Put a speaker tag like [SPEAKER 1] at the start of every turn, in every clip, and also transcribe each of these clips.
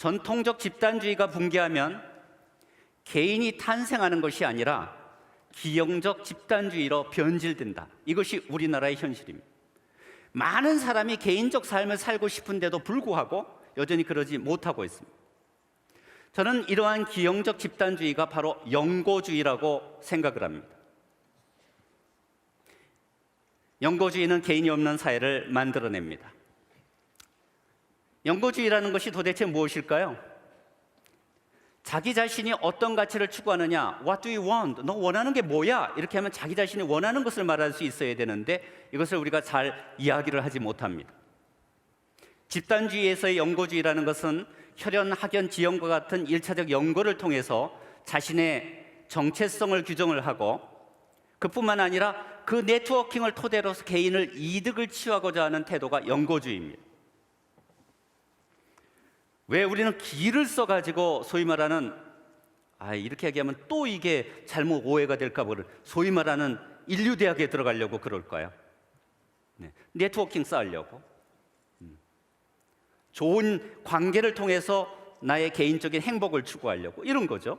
[SPEAKER 1] 전통적 집단주의가 붕괴하면 개인이 탄생하는 것이 아니라 기형적 집단주의로 변질된다. 이것이 우리나라의 현실입니다. 많은 사람이 개인적 삶을 살고 싶은데도 불구하고 여전히 그러지 못하고 있습니다. 저는 이러한 기형적 집단주의가 바로 영고주의라고 생각을 합니다. 영고주의는 개인이 없는 사회를 만들어냅니다. 영고주의라는 것이 도대체 무엇일까요? 자기 자신이 어떤 가치를 추구하느냐, What do you want? 너 원하는 게 뭐야? 이렇게 하면 자기 자신이 원하는 것을 말할 수 있어야 되는데 이것을 우리가 잘 이야기를 하지 못합니다. 집단주의에서의 영고주의라는 것은 혈연, 학연, 지형과 같은 일차적 연고를 통해서 자신의 정체성을 규정을 하고 그뿐만 아니라 그 네트워킹을 토대로 개인을 이득을 취하고자 하는 태도가 영고주의입니다. 왜 우리는 길을 써가지고 소위 말하는 아 이렇게 얘기하면 또 이게 잘못 오해가 될까 보를 소위 말하는 인류 대학에 들어가려고 그럴까요? 네. 네트워킹 쌓으려고 음. 좋은 관계를 통해서 나의 개인적인 행복을 추구하려고 이런 거죠.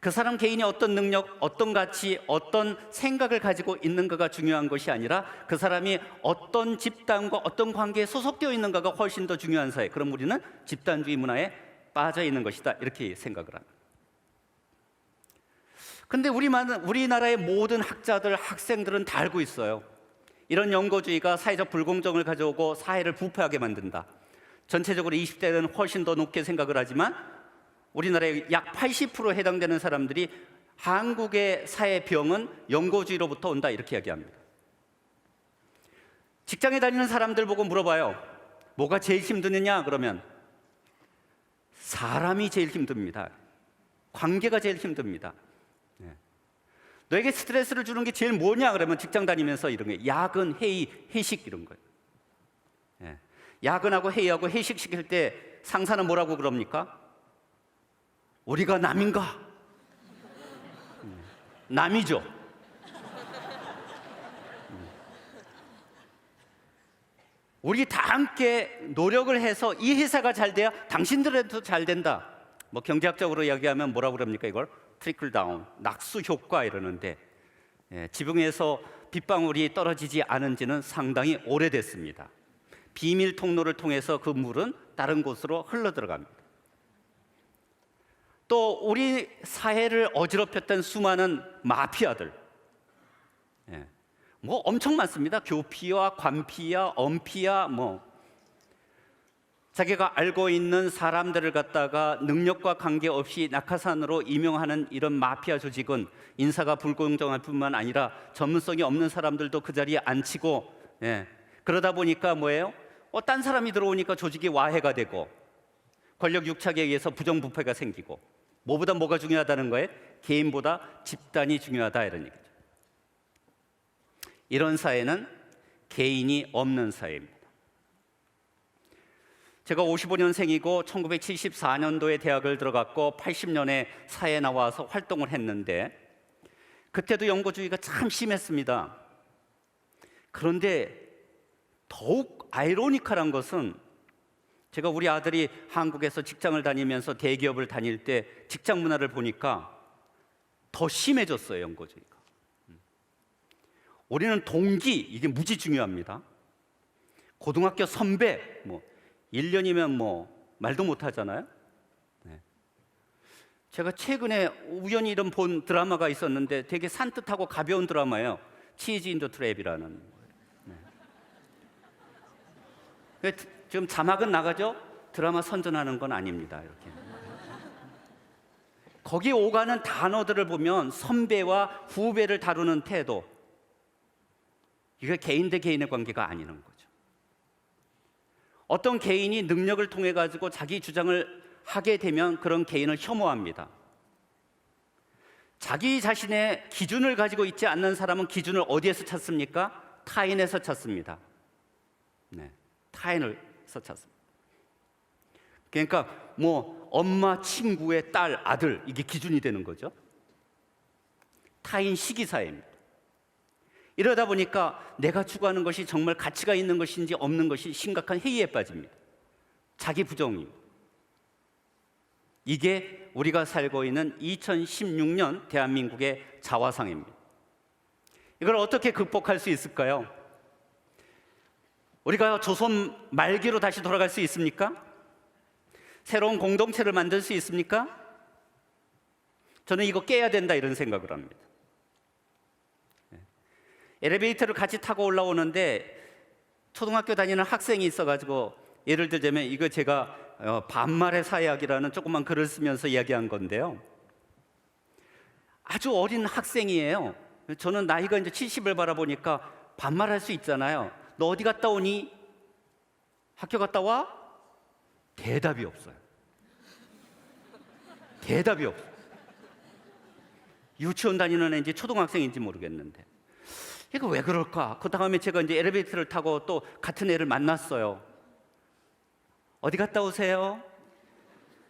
[SPEAKER 1] 그 사람 개인이 어떤 능력, 어떤 가치, 어떤 생각을 가지고 있는가가 중요한 것이 아니라 그 사람이 어떤 집단과 어떤 관계에 소속되어 있는가가 훨씬 더 중요한 사회. 그럼 우리는 집단주의 문화에 빠져 있는 것이다. 이렇게 생각을 합니다. 근데 우리 우리나라의 모든 학자들, 학생들은 다 알고 있어요. 이런 연고주의가 사회적 불공정을 가져오고 사회를 부패하게 만든다. 전체적으로 20대는 훨씬 더 높게 생각을 하지만 우리나라의 약 80% 해당되는 사람들이 한국의 사회 병은 영고주의로부터 온다 이렇게 이야기합니다. 직장에 다니는 사람들 보고 물어봐요. 뭐가 제일 힘드느냐 그러면 사람이 제일 힘듭니다. 관계가 제일 힘듭니다. 네. 너에게 스트레스를 주는 게 제일 뭐냐 그러면 직장 다니면서 이런 게 야근, 회의, 회식 이런 거예요. 네. 야근하고 회의하고 회식 시킬 때 상사는 뭐라고 그럽니까? 우리가 남인가? 음, 남이죠. 음. 우리 다 함께 노력을 해서 이 회사가 잘 돼야 당신들한테도 잘 된다. 뭐 경제학적으로 이야기하면 뭐라고 그럽니까 이걸? 트리클 다운, 낙수 효과 이러는데 예, 지붕에서 빗방울이 떨어지지 않은 지는 상당히 오래됐습니다. 비밀 통로를 통해서 그 물은 다른 곳으로 흘러 들어갑니다. 또 우리 사회를 어지럽혔던 수많은 마피아들, 예, 뭐 엄청 많습니다. 교피와 관피야, 엄피야, 뭐. 자기가 알고 있는 사람들을 갖다가 능력과 관계없이 낙하산으로 임용하는 이런 마피아 조직은 인사가 불공정할 뿐만 아니라 전문성이 없는 사람들도 그 자리에 앉히고 예, 그러다 보니까 뭐예요? 어, 딴 사람이 들어오니까 조직이 와해가 되고 권력 육착에 의해서 부정부패가 생기고 뭐보다 뭐가 중요하다는 거예요? 개인보다 집단이 중요하다 이런 얘기죠. 이런 사회는 개인이 없는 사회입니다. 제가 55년생이고 1974년도에 대학을 들어갔고 80년에 사회에 나와서 활동을 했는데 그때도 연구주의가 참 심했습니다. 그런데 더욱 아이러니컬한 것은 제가 우리 아들이 한국에서 직장을 다니면서 대기업을 다닐 때 직장 문화를 보니까 더 심해졌어요, 연고주의가. 음. 우리는 동기, 이게 무지 중요합니다. 고등학교 선배, 뭐 1년이면 뭐 말도 못 하잖아요. 네. 제가 최근에 우연히 이런 본 드라마가 있었는데 되게 산뜻하고 가벼운 드라마예요. 치즈 인더 트랩이라는. 네. 지금 자막은 나가죠? 드라마 선전하는 건 아닙니다. 이렇게. 거기 오가는 단어들을 보면 선배와 후배를 다루는 태도. 이게 개인 대 개인의 관계가 아니는 거죠. 어떤 개인이 능력을 통해 가지고 자기 주장을 하게 되면 그런 개인을 혐오합니다. 자기 자신의 기준을 가지고 있지 않는 사람은 기준을 어디에서 찾습니까? 타인에서 찾습니다. 네, 타인을 찾습니다. 그러니까 뭐 엄마, 친구의 딸, 아들 이게 기준이 되는 거죠. 타인 시기사회입니다. 이러다 보니까 내가 추구하는 것이 정말 가치가 있는 것인지 없는 것이 심각한 회의에 빠집니다. 자기 부정입니다. 이게 우리가 살고 있는 2016년 대한민국의 자화상입니다. 이걸 어떻게 극복할 수 있을까요? 우리가 조선 말기로 다시 돌아갈 수 있습니까? 새로운 공동체를 만들 수 있습니까? 저는 이거 깨야 된다 이런 생각을 합니다. 예. 엘리베이터를 같이 타고 올라오는데 초등학교 다니는 학생이 있어가지고 예를 들자면 이거 제가 어, 반말의 사약이라는 조그만 글을 쓰면서 이야기한 건데요. 아주 어린 학생이에요. 저는 나이가 이제 70을 바라보니까 반말할 수 있잖아요. 너 어디 갔다 오니? 학교 갔다 와? 대답이 없어요. 대답이 없어. 유치원 다니는 애인지 초등학생인지 모르겠는데. 이거 왜 그럴까? 그 다음에 제가 이제 엘리베이터를 타고 또 같은 애를 만났어요. 어디 갔다 오세요?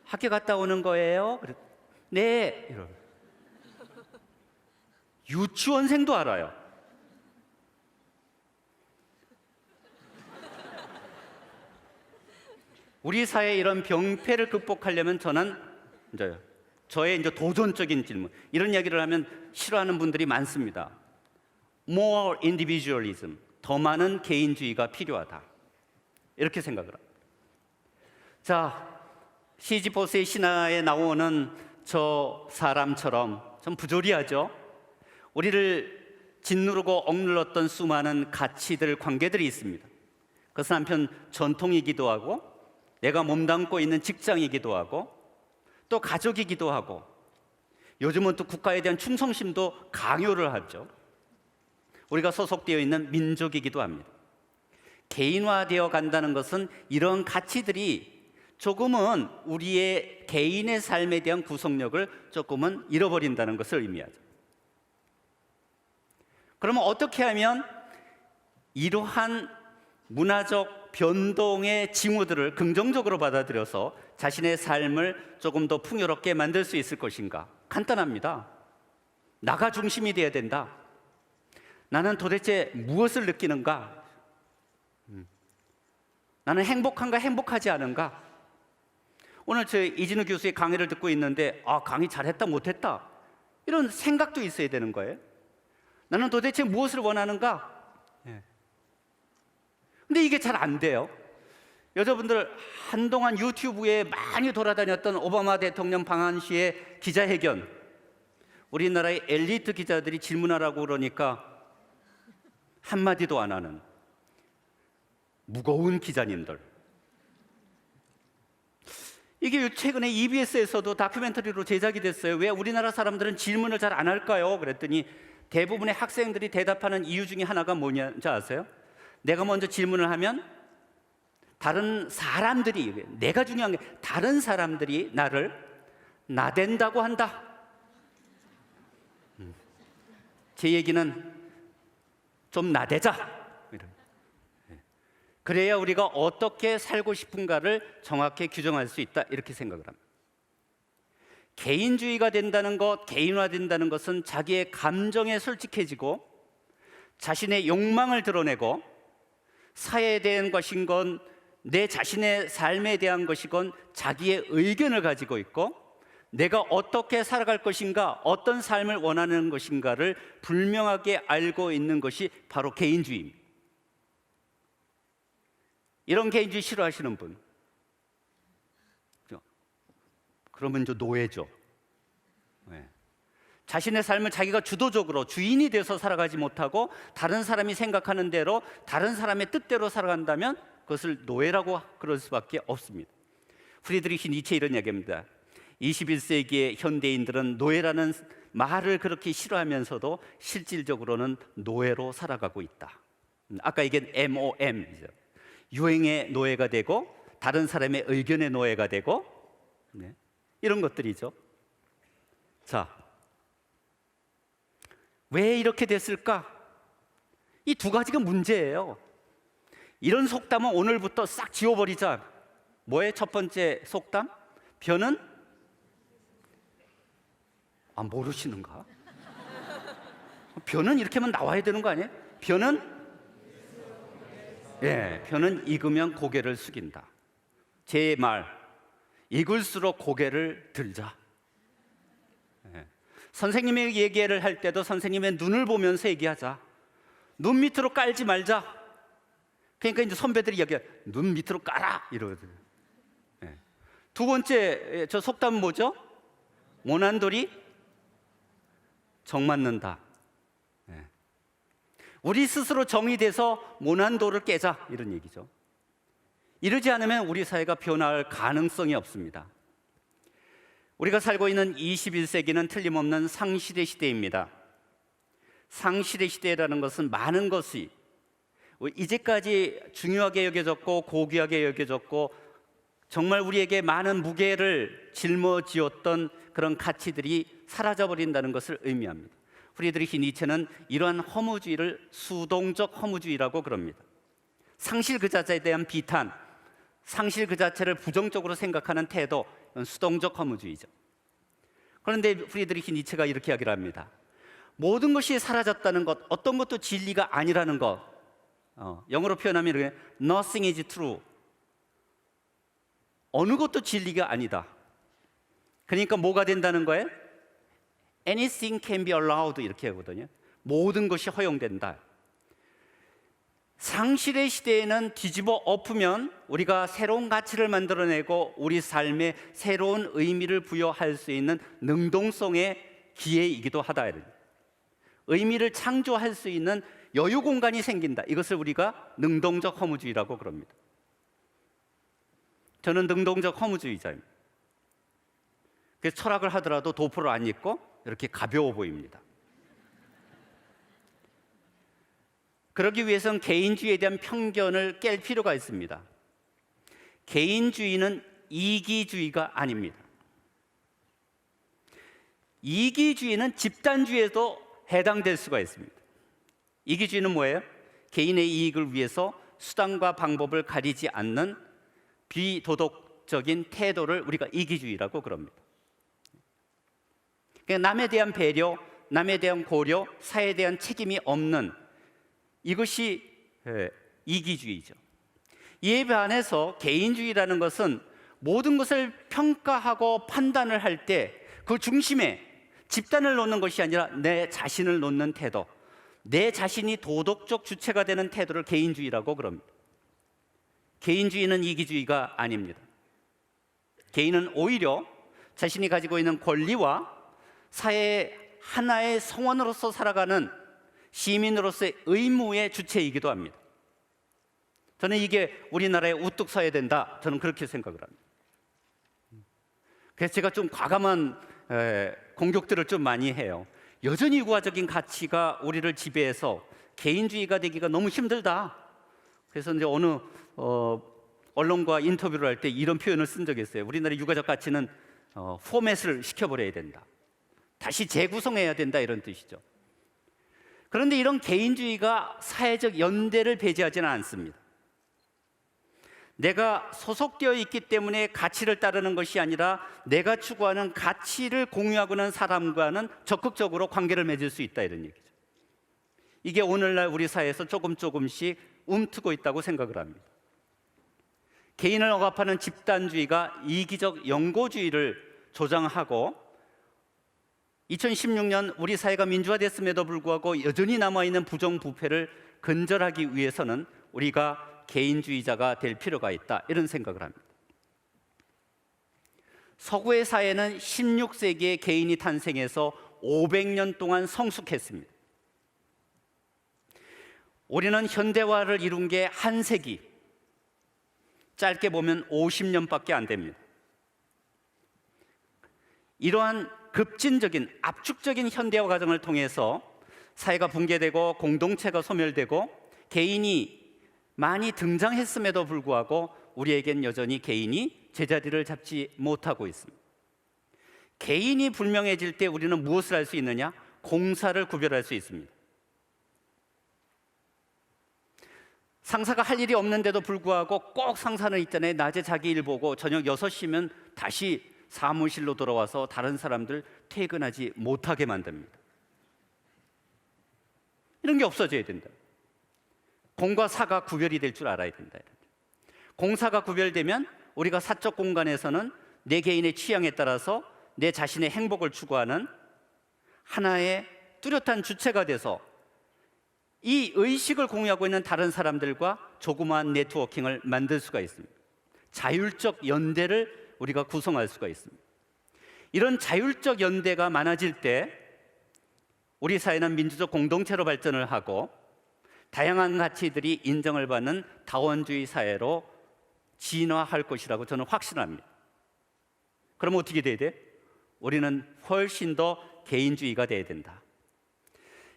[SPEAKER 1] 학교 갔다 오는 거예요? 네. 이러. 유치원생도 알아요. 우리 사회 이런 병폐를 극복하려면 저는 이제 저의 이제 도전적인 질문 이런 이야기를 하면 싫어하는 분들이 많습니다. More individualism, 더 많은 개인주의가 필요하다. 이렇게 생각을 합니다. 자, 시지포스의 신화에 나오는 저 사람처럼 좀 부조리하죠. 우리를 짓누르고 억눌렀던 수많은 가치들, 관계들이 있습니다. 그것은 한편 전통이기도 하고, 내가 몸담고 있는 직장이기도 하고, 또 가족이기도 하고, 요즘은 또 국가에 대한 충성심도 강요를 하죠. 우리가 소속되어 있는 민족이기도 합니다. 개인화되어 간다는 것은 이런 가치들이 조금은 우리의 개인의 삶에 대한 구속력을 조금은 잃어버린다는 것을 의미하죠. 그러면 어떻게 하면 이러한 문화적 변동의 징후들을 긍정적으로 받아들여서 자신의 삶을 조금 더 풍요롭게 만들 수 있을 것인가? 간단합니다. 나가 중심이 되어야 된다. 나는 도대체 무엇을 느끼는가? 음. 나는 행복한가 행복하지 않은가? 오늘 저 이진우 교수의 강의를 듣고 있는데 아 강의 잘했다 못했다 이런 생각도 있어야 되는 거예요. 나는 도대체 무엇을 원하는가? 예. 근데 이게 잘 안 돼요. 여러분들 한동안 유튜브에 많이 돌아다녔던 오바마 대통령 방한 시의 기자회견 우리나라의 엘리트 기자들이 질문하라고 그러니까 한마디도 안 하는 무거운 기자님들 이게 최근에 EBS에서도 다큐멘터리로 제작이 됐어요. 왜 우리나라 사람들은 질문을 잘 안 할까요? 그랬더니 대부분의 학생들이 대답하는 이유 중에 하나가 뭐냐지 아세요? 내가 먼저 질문을 하면 다른 사람들이 내가 중요한 게 다른 사람들이 나를 나댄다고 한다. 음. 제 얘기는 좀 나대자. 그래야 우리가 어떻게 살고 싶은가를 정확히 규정할 수 있다 이렇게 생각을 합니다. 개인주의가 된다는 것, 개인화된다는 것은 자기의 감정에 솔직해지고 자신의 욕망을 드러내고 사회에 대한 것인 건 내 자신의 삶에 대한 것이건 자기의 의견을 가지고 있고 내가 어떻게 살아갈 것인가, 어떤 삶을 원하는 것인가를 분명하게 알고 있는 것이 바로 개인주의입니다. 이런 개인주의 싫어하시는 분. 그러면 저 노예죠. 네. 자신의 삶을 자기가 주도적으로 주인이 돼서 살아가지 못하고 다른 사람이 생각하는 대로 다른 사람의 뜻대로 살아간다면 그것을 노예라고 그럴 수밖에 없습니다. 프리드리히 니체 이런 이야기입니다. 21세기의 현대인들은 노예라는 말을 그렇게 싫어하면서도 실질적으로는 노예로 살아가고 있다. 음, 아까 이게 MOM이죠. 유행의 노예가 되고 다른 사람의 의견의 노예가 되고 네. 이런 것들이죠. 자, 왜 이렇게 됐을까? 이 두 가지가 문제예요. 이런 속담은 오늘부터 싹 지워버리자. 뭐의 첫 번째 속담? 변은 아 모르시는가? 변은 이렇게 하면 나와야 되는 거 아니에요? 변은 예, 변은 익으면 고개를 숙인다. 제 말, 익을수록 고개를 들자. 예. 선생님의 얘기를 할 때도 선생님의 눈을 보면서 얘기하자. 눈 밑으로 깔지 말자. 그러니까 이제 선배들이 얘기해 눈 밑으로 깔아 이러거든요. 예. 두 번째 예, 저 속담은 뭐죠? 모난돌이 정 맞는다. 예. 우리 스스로 정의돼서 모난돌을 깨자 이런 얘기죠. 이러지 않으면 우리 사회가 변화할 가능성이 없습니다. 우리가 살고 있는 21세기는 틀림없는 상실의 시대입니다. 상실의 시대라는 것은 많은 것이 이제까지 중요하게 여겨졌고 고귀하게 여겨졌고 정말 우리에게 많은 무게를 짊어지었던 그런 가치들이 사라져 버린다는 것을 의미합니다. 프리드리히 니체는 이러한 허무주의를 수동적 허무주의라고 그럽니다. 상실 그 자체에 대한 비탄, 상실 그 자체를 부정적으로 생각하는 태도, 수동적 허무주의죠. 그런데 프리드리히 니체가 이렇게 이야기를 합니다. 모든 것이 사라졌다는 것, 어떤 것도 진리가 아니라는 것. 어, 영어로 표현하면 이렇게 nothing is true. 어느 것도 진리가 아니다. 그러니까 뭐가 된다는 거예요? Anything can be allowed 이렇게 하거든요. 모든 것이 허용된다. 상실의 시대에는 뒤집어 엎으면 우리가 새로운 가치를 만들어내고 우리 삶에 새로운 의미를 부여할 수 있는 능동성의 기회이기도 하다. 의미를 창조할 수 있는 여유 공간이 생긴다. 이것을 우리가 능동적 허무주의라고 그럽니다. 저는 능동적 허무주의자입니다. 그래서 철학을 하더라도 도포를 안 입고 이렇게 가벼워 보입니다. 그러기 위해서는 개인주의에 대한 편견을 깰 필요가 있습니다. 개인주의는 이기주의가 아닙니다. 이기주의는 집단주의에도 해당될 수가 있습니다. 이기주의는 뭐예요? 개인의 이익을 위해서 수단과 방법을 가리지 않는 비도덕적인 태도를 우리가 이기주의라고 그럽니다. 그러니까 남에 대한 배려, 남에 대한 고려, 사회에 대한 책임이 없는 이것이 예, 이기주의죠. 이에 반해서 개인주의라는 것은 모든 것을 평가하고 판단을 할 때 그 중심에 집단을 놓는 것이 아니라 내 자신을 놓는 태도, 내 자신이 도덕적 주체가 되는 태도를 개인주의라고 그럽니다. 개인주의는 이기주의가 아닙니다. 개인은 오히려 자신이 가지고 있는 권리와 사회의 하나의 성원으로서 살아가는 시민으로서의 의무의 주체이기도 합니다. 저는 이게 우리나라에 우뚝 서야 된다. 저는 그렇게 생각을 합니다. 그래서 제가 좀 과감한 에, 공격들을 좀 많이 해요. 여전히 유화적인 가치가 우리를 지배해서 개인주의가 되기가 너무 힘들다. 그래서 이제 어느 어, 언론과 인터뷰를 할 때 이런 표현을 쓴 적이 있어요. 우리나라 유가적 가치는 어, 포맷을 시켜버려야 된다. 다시 재구성해야 된다 이런 뜻이죠. 그런데 이런 개인주의가 사회적 연대를 배제하지는 않습니다. 내가 소속되어 있기 때문에 가치를 따르는 것이 아니라 내가 추구하는 가치를 공유하고는 사람과는 적극적으로 관계를 맺을 수 있다 이런 얘기죠. 이게 오늘날 우리 사회에서 조금 조금씩 움트고 있다고 생각을 합니다. 개인을 억압하는 집단주의가 이기적 영고주의를 조장하고 2016년 우리 사회가 민주화됐음에도 불구하고 여전히 남아있는 부정부패를 근절하기 위해서는 우리가 개인주의자가 될 필요가 있다 이런 생각을 합니다. 서구의 사회는 16세기에 개인이 탄생해서 500년 동안 성숙했습니다. 우리는 현대화를 이룬 게 한 세기, 짧게 보면 50년밖에 안 됩니다. 이러한 급진적인 압축적인 현대화 과정을 통해서 사회가 붕괴되고 공동체가 소멸되고 개인이 많이 등장했음에도 불구하고 우리에겐 여전히 개인이 제자리를 잡지 못하고 있습니다. 개인이 불명해질 때 우리는 무엇을 할 수 있느냐? 공사를 구별할 수 있습니다. 상사가 할 일이 없는데도 불구하고 꼭 상사는 있잖아요. 낮에 자기 일 보고 저녁 6시면 다시 사무실로 돌아와서 다른 사람들 퇴근하지 못하게 만듭니다. 이런 게 없어져야 된다. 공과 사가 구별이 될 줄 알아야 된다. 공사가 구별되면 우리가 사적 공간에서는 내 개인의 취향에 따라서 내 자신의 행복을 추구하는 하나의 뚜렷한 주체가 돼서 이 의식을 공유하고 있는 다른 사람들과 조그마한 네트워킹을 만들 수가 있습니다. 자율적 연대를 우리가 구성할 수가 있습니다. 이런 자율적 연대가 많아질 때 우리 사회는 민주적 공동체로 발전을 하고 다양한 가치들이 인정을 받는 다원주의 사회로 진화할 것이라고 저는 확신합니다. 그럼 어떻게 돼야 돼? 우리는 훨씬 더 개인주의가 돼야 된다.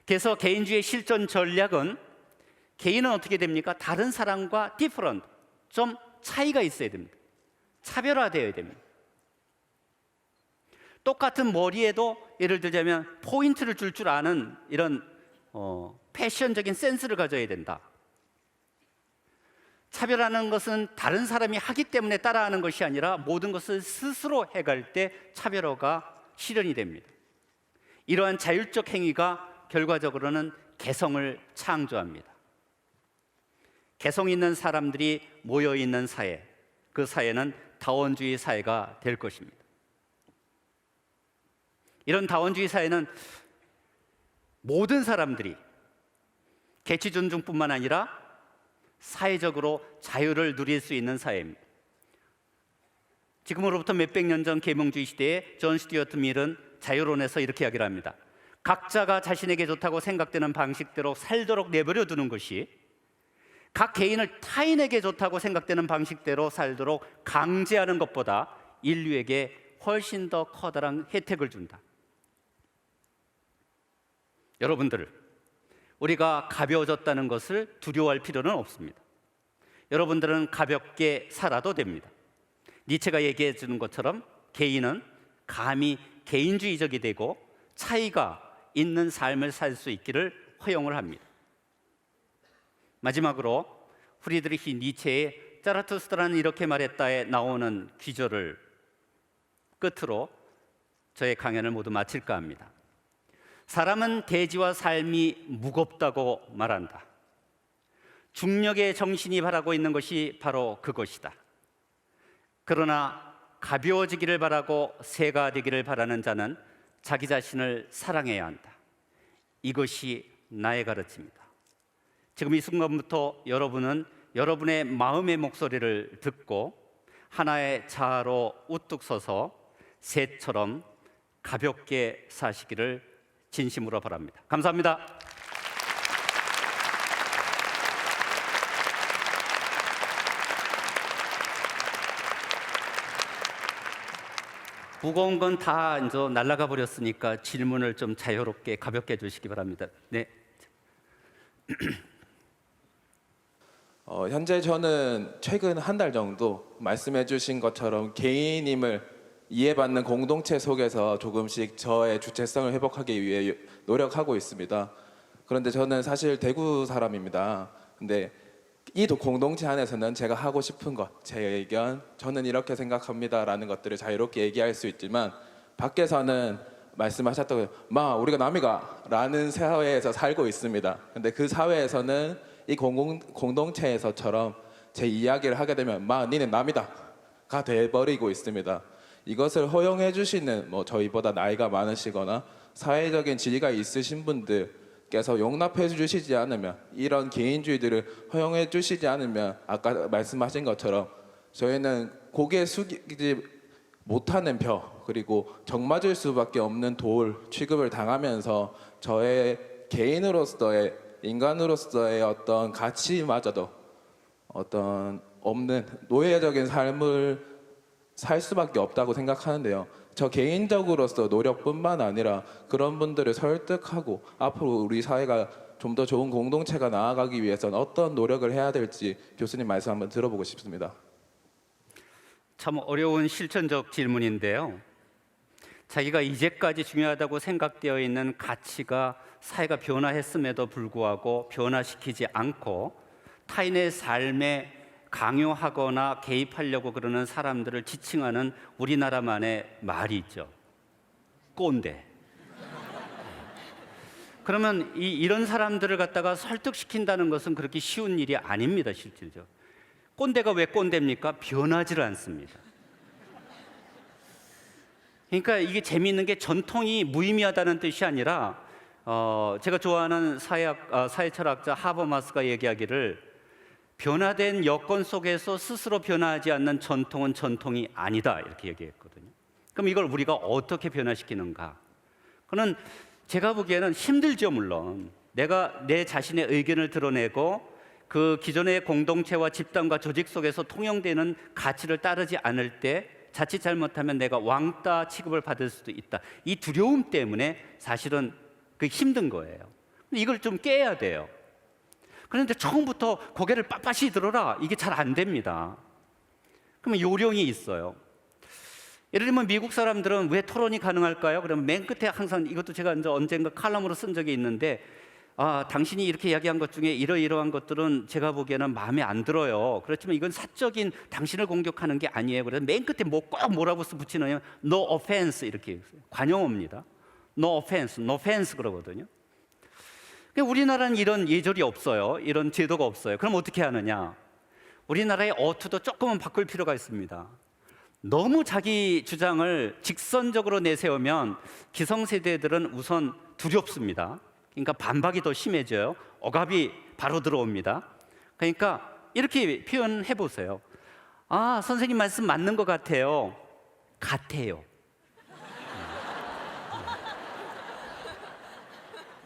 [SPEAKER 1] 그래서 개인주의 실전 전략은 개인은 어떻게 됩니까? 다른 사람과 디퍼런트, 좀 차이가 있어야 됩니다. 차별화되어야 됩니다. 똑같은 머리에도 예를 들자면 포인트를 줄줄 아는 이런 어, 패션적인 센스를 가져야 된다. 차별하는 것은 다른 사람이 하기 때문에 따라하는 것이 아니라 모든 것을 스스로 해갈 때 차별화가 실현이 됩니다. 이러한 자율적 행위가 결과적으로는 개성을 창조합니다. 개성 있는 사람들이 모여 있는 사회, 그 사회는 다원주의 사회가 될 것입니다. 이런 다원주의 사회는 모든 사람들이 개취 존중뿐만 아니라 사회적으로 자유를 누릴 수 있는 사회입니다. 지금으로부터 몇백 년 전 계몽주의 시대에 존 스튜어트 밀은 자유론에서 이렇게 이야기를 합니다. 각자가 자신에게 좋다고 생각되는 방식대로 살도록 내버려 두는 것이 각 개인을 타인에게 좋다고 생각되는 방식대로 살도록 강제하는 것보다 인류에게 훨씬 더 커다란 혜택을 준다. 여러분들, 우리가 가벼워졌다는 것을 두려워할 필요는 없습니다. 여러분들은 가볍게 살아도 됩니다. 니체가 얘기해 주는 것처럼 개인은 감히 개인주의적이 되고 차이가 있는 삶을 살 수 있기를 허용을 합니다. 마지막으로 프리드리히 니체의 짜라투스트라는 이렇게 말했다에 나오는 기조를 끝으로 저의 강연을 모두 마칠까 합니다. 사람은 대지와 삶이 무겁다고 말한다. 중력의 정신이 바라고 있는 것이 바로 그것이다. 그러나 가벼워지기를 바라고 새가 되기를 바라는 자는 자기 자신을 사랑해야 한다. 이것이 나의 가르침이다. 지금 이 순간부터 여러분은 여러분의 마음의 목소리를 듣고 하나의 자아로 우뚝 서서 새처럼 가볍게 사시기를 진심으로 바랍니다. 감사합니다. 무거운 건 다 이제 날아가 버렸으니까 질문을 좀 자유롭게 가볍게 해주시기 바랍니다. 네.
[SPEAKER 2] 어, 현재 저는 최근 한 달 정도 말씀해주신 것처럼 개인임을 이해받는 공동체 속에서 조금씩 저의 주체성을 회복하기 위해 노력하고 있습니다. 그런데 저는 사실 대구 사람입니다. 근데 이 도- 공동체 안에서는 제가 하고 싶은 것, 제 의견, 저는 이렇게 생각합니다라는 것들을 자유롭게 얘기할 수 있지만 밖에서는 말씀하셨던 마 우리가 남이가라는 사회에서 살고 있습니다. 근데 그 사회에서는 이 공공, 공동체에서처럼 제 이야기를 하게 되면 마 니는 남이다 가 돼버리고 있습니다. 이것을 허용해 주시는 뭐 저희보다 나이가 많으시거나 사회적인 지위가 있으신 분들께서 용납해 주시지 않으면 이런 개인주의들을 허용해 주시지 않으면 아까 말씀하신 것처럼 저희는 고개 숙이지 못하는 벼 그리고 정맞을 수밖에 없는 돌 취급을 당하면서 저의 개인으로서의 인간으로서의 어떤 가치마저도 어떤 없는 노예적인 삶을 살 수밖에 없다고 생각하는데요. 저 개인적으로서 노력뿐만 아니라 그런 분들을 설득하고 앞으로 우리 사회가 좀 더 좋은 공동체가 나아가기 위해서는 어떤 노력을 해야 될지 교수님 말씀 한번 들어보고 싶습니다.
[SPEAKER 1] 참 어려운 실천적 질문인데요. 자기가 이제까지 중요하다고 생각되어 있는 가치가 사회가 변화했음에도 불구하고 변화시키지 않고 타인의 삶에 강요하거나 개입하려고 그러는 사람들을 지칭하는 우리나라만의 말이 있죠. 꼰대. 그러면 이, 이런 사람들을 갖다가 설득시킨다는 것은 그렇게 쉬운 일이 아닙니다, 실질적. 꼰대가 왜 꼰대입니까? 변하지를 않습니다. 그러니까 이게 재미있는 게 전통이 무의미하다는 뜻이 아니라 어, 제가 좋아하는 사회학, 아, 사회철학자 하버마스가 얘기하기를 변화된 여건 속에서 스스로 변화하지 않는 전통은 전통이 아니다 이렇게 얘기했거든요. 그럼 이걸 우리가 어떻게 변화시키는가? 그는 제가 보기에는 힘들죠 물론 내가 내 자신의 의견을 드러내고 그 기존의 공동체와 집단과 조직 속에서 통용되는 가치를 따르지 않을 때 자칫 잘못하면 내가 왕따 취급을 받을 수도 있다. 이 두려움 때문에 사실은 그 힘든 거예요. 이걸 좀 깨야 돼요. 그런데 처음부터 고개를 빳빳이 들어라. 이게 잘 안 됩니다. 그러면 요령이 있어요. 예를 들면 미국 사람들은 왜 토론이 가능할까요? 그러면 맨 끝에 항상 이것도 제가 이제 언젠가 칼럼으로 쓴 적이 있는데 아, 당신이 이렇게 이야기한 것 중에 이러이러한 것들은 제가 보기에는 마음에 안 들어요. 그렇지만 이건 사적인 당신을 공격하는 게 아니에요. 그래서 맨 끝에 뭐 꼭 뭐라고 써 붙이느냐 no offense 이렇게. 관용어입니다. No offense, no offense 그러거든요. 근데 우리나라는 이런 예절이 없어요. 이런 제도가 없어요. 그럼 어떻게 하느냐? 우리나라의 어투도 조금은 바꿀 필요가 있습니다. 너무 자기 주장을 직선적으로 내세우면 기성세대들은 우선 두렵습니다. 그러니까 반박이 더 심해져요. 억압이 바로 들어옵니다. 그러니까 이렇게 표현해 보세요. 아, 선생님 말씀 맞는 것 같아요. 같아요.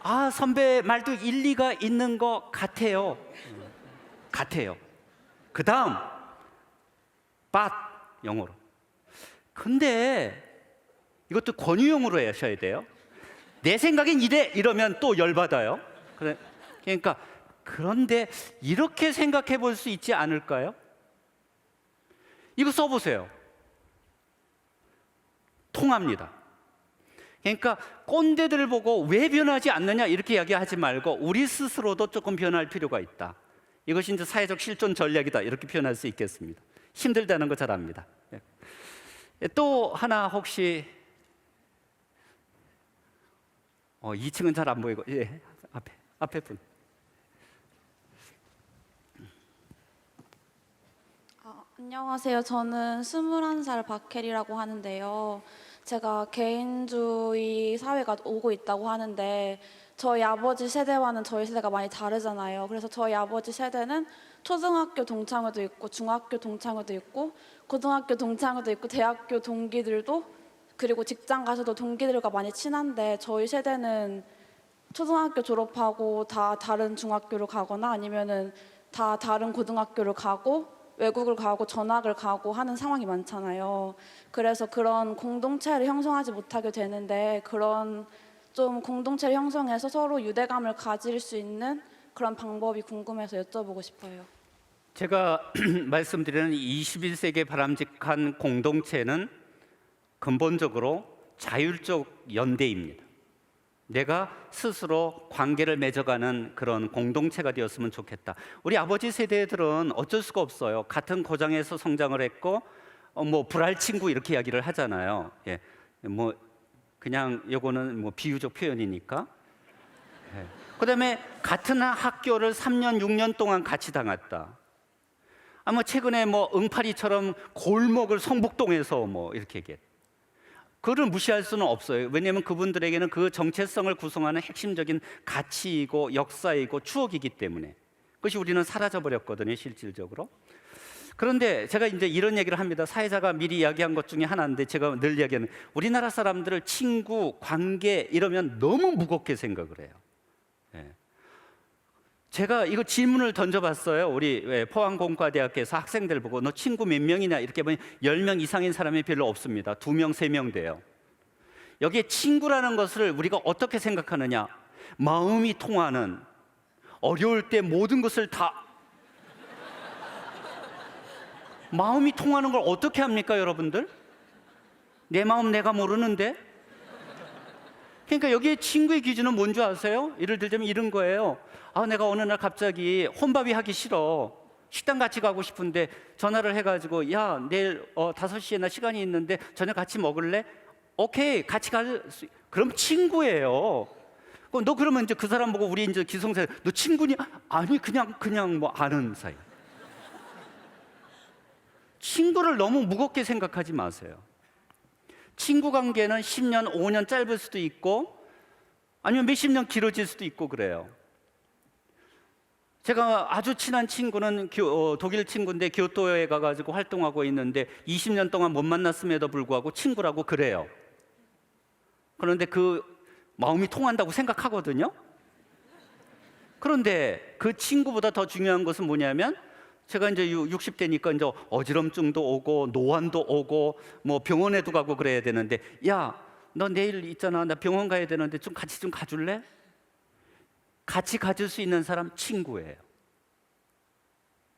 [SPEAKER 1] 아, 선배 말도 일리가 있는 것 같아요. 같아요. 그 다음, but 영어로. 근데 이것도 권유형으로 하셔야 돼요. 내 생각엔 이래 이러면 또 열받아요. 그러니까 그런데 이렇게 생각해 볼 수 있지 않을까요? 이거 써보세요. 통합니다. 그러니까 꼰대들 보고 왜 변하지 않느냐 이렇게 이야기하지 말고 우리 스스로도 조금 변할 필요가 있다. 이것이 이제 사회적 실존 전략이다 이렇게 표현할 수 있겠습니다. 힘들다는 거 잘 압니다. 예. 또 하나 혹시 어, 2층은 잘 안 보이고 예 앞에 앞에 분
[SPEAKER 3] 아, 안녕하세요. 저는 21살 박혜리라고 하는데요. 제가 개인주의 사회가 오고 있다고 하는데 저희 아버지 세대와는 저희 세대가 많이 다르잖아요. 그래서 저희 아버지 세대는 초등학교 동창회도 있고 중학교 동창회도 있고 고등학교 동창회도 있고 대학교 동기들도 그리고 직장 가서도 동기들과 많이 친한데 저희 세대는 초등학교 졸업하고 다 다른 중학교를 가거나 아니면은 다 다른 고등학교를 가고 외국을 가고 전학을 가고 하는 상황이 많잖아요. 그래서 그런 공동체를 형성하지 못하게 되는데 그런 좀 공동체를 형성해서 서로 유대감을 가질 수 있는 그런 방법이 궁금해서 여쭤보고 싶어요.
[SPEAKER 1] 제가 말씀드리는 21세기의 바람직한 공동체는 근본적으로 자율적 연대입니다. 내가 스스로 관계를 맺어가는 그런 공동체가 되었으면 좋겠다. 우리 아버지 세대들은 어쩔 수가 없어요. 같은 고장에서 성장을 했고, 어, 뭐 불알 친구 이렇게 이야기를 하잖아요. 예, 뭐 그냥 요거는 뭐 비유적 표현이니까. 예. 그다음에 같은 학교를 3년 6년 동안 같이 다녔다. 아마 최근에 뭐 응파리처럼 골목을 성북동에서 뭐 이렇게 얘기했. 그를 무시할 수는 없어요. 왜냐하면 그분들에게는 그 정체성을 구성하는 핵심적인 가치이고 역사이고 추억이기 때문에 그것이 우리는 사라져 버렸거든요, 실질적으로. 그런데 제가 이제 이런 얘기를 합니다. 사회자가 미리 이야기한 것 중에 하나인데 제가 늘 이야기하는 우리나라 사람들을 친구, 관계 이러면 너무 무겁게 생각을 해요. 예. 제가 이거 질문을 던져봤어요. 우리 예, 포항공과대학교에서 학생들 보고 너 친구 몇 명이냐 이렇게 보니 10명 이상인 사람이 별로 없습니다. 2명, 3명 돼요. 여기에 친구라는 것을 우리가 어떻게 생각하느냐? 마음이 통하는 어려울 때 모든 것을 다 마음이 통하는 걸 어떻게 합니까, 여러분들? 내 마음 내가 모르는데? 그러니까 여기에 친구의 기준은 뭔지 아세요? 예를 들자면 이런 거예요. 아, 내가 어느 날 갑자기 혼밥이 하기 싫어. 식당 같이 가고 싶은데 전화를 해가지고 야 내일 어, 5시에 나 시간이 있는데 저녁 같이 먹을래? 오케이 같이 갈 수... 그럼 친구예요. 너 그러면 이제 그 사람 보고 우리 이제 기성세 너 친구니? 아니 그냥 그냥 뭐 아는 사이. 친구를 너무 무겁게 생각하지 마세요. 친구 관계는 10년, 5년 짧을 수도 있고 아니면 몇십 년 길어질 수도 있고 그래요. 제가 아주 친한 친구는 교- 어, 독일 친구인데 교토에 가가지고 활동하고 있는데 20년 동안 못 만났음에도 불구하고 친구라고 그래요. 그런데 그 마음이 통한다고 생각하거든요. 그런데 그 친구보다 더 중요한 것은 뭐냐면 제가 이제 60대니까 이제 어지럼증도 오고 노안도 오고 뭐 병원에도 가고 그래야 되는데 야, 너 내일 있잖아. 나 병원 가야 되는데 좀 같이 좀 가줄래? 같이 가줄 수 있는 사람 친구예요.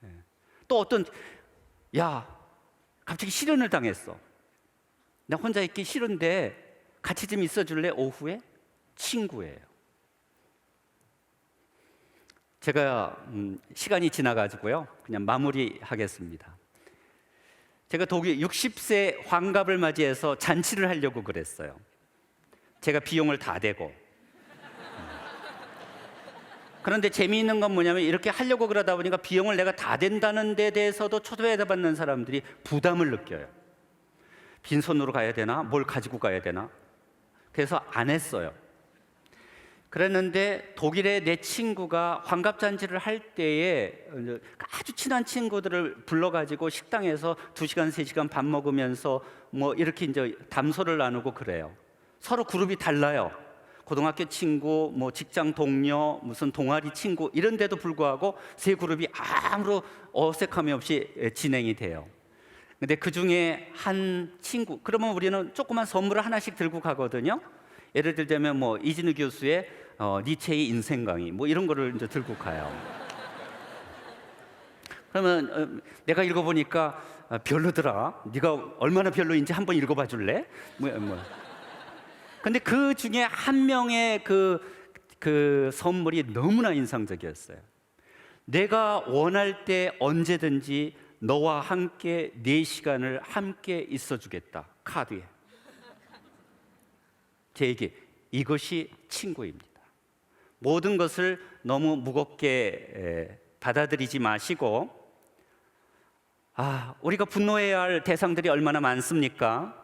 [SPEAKER 1] 예. 또 어떤 야, 갑자기 실현을 당했어. 나 혼자 있기 싫은데 같이 좀 있어 줄래? 오후에? 친구예요. 제가 음, 시간이 지나가지고요. 그냥 마무리하겠습니다. 제가 독일 60세 환갑을 맞이해서 잔치를 하려고 그랬어요. 제가 비용을 다 대고. 음. 그런데 재미있는 건 뭐냐면 이렇게 하려고 그러다 보니까 비용을 내가 다 댄다는 데 대해서도 초대받는 사람들이 부담을 느껴요. 빈손으로 가야 되나? 뭘 가지고 가야 되나? 그래서 안 했어요. 그랬는데 독일의 내 친구가 환갑잔치를 할 때에 아주 친한 친구들을 불러가지고 식당에서 두 시간 세 시간 밥 먹으면서 뭐 이렇게 이제 담소를 나누고 그래요. 서로 그룹이 달라요. 고등학교 친구, 뭐 직장 동료, 무슨 동아리 친구 이런데도 불구하고 세 그룹이 아무런 어색함이 없이 진행이 돼요. 근데 그 중에 한 친구, 그러면 우리는 조그만 선물을 하나씩 들고 가거든요. 예를 들자면 뭐 이진우 교수의 어, 니체의 인생 강의 뭐 이런 거를 이제 들고 가요. 그러면 어, 내가 읽어보니까 아, 별로더라. 네가 얼마나 별로인지 한번 읽어봐 줄래? 뭐, 뭐. 근데 그 중에 한 명의 그, 그 선물이 너무나 인상적이었어요. 내가 원할 때 언제든지 너와 함께 네 시간을 함께 있어주겠다. 카드에. 제 얘기 이것이 친구입니다. 모든 것을 너무 무겁게 에, 받아들이지 마시고 아 우리가 분노해야 할 대상들이 얼마나 많습니까?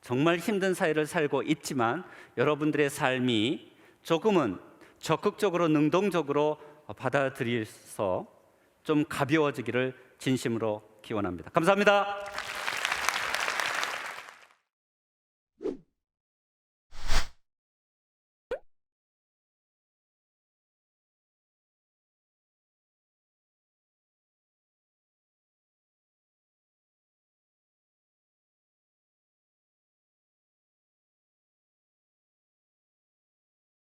[SPEAKER 1] 정말 힘든 사회를 살고 있지만 여러분들의 삶이 조금은 적극적으로 능동적으로 받아들여서 좀 가벼워지기를 진심으로 기원합니다. 감사합니다.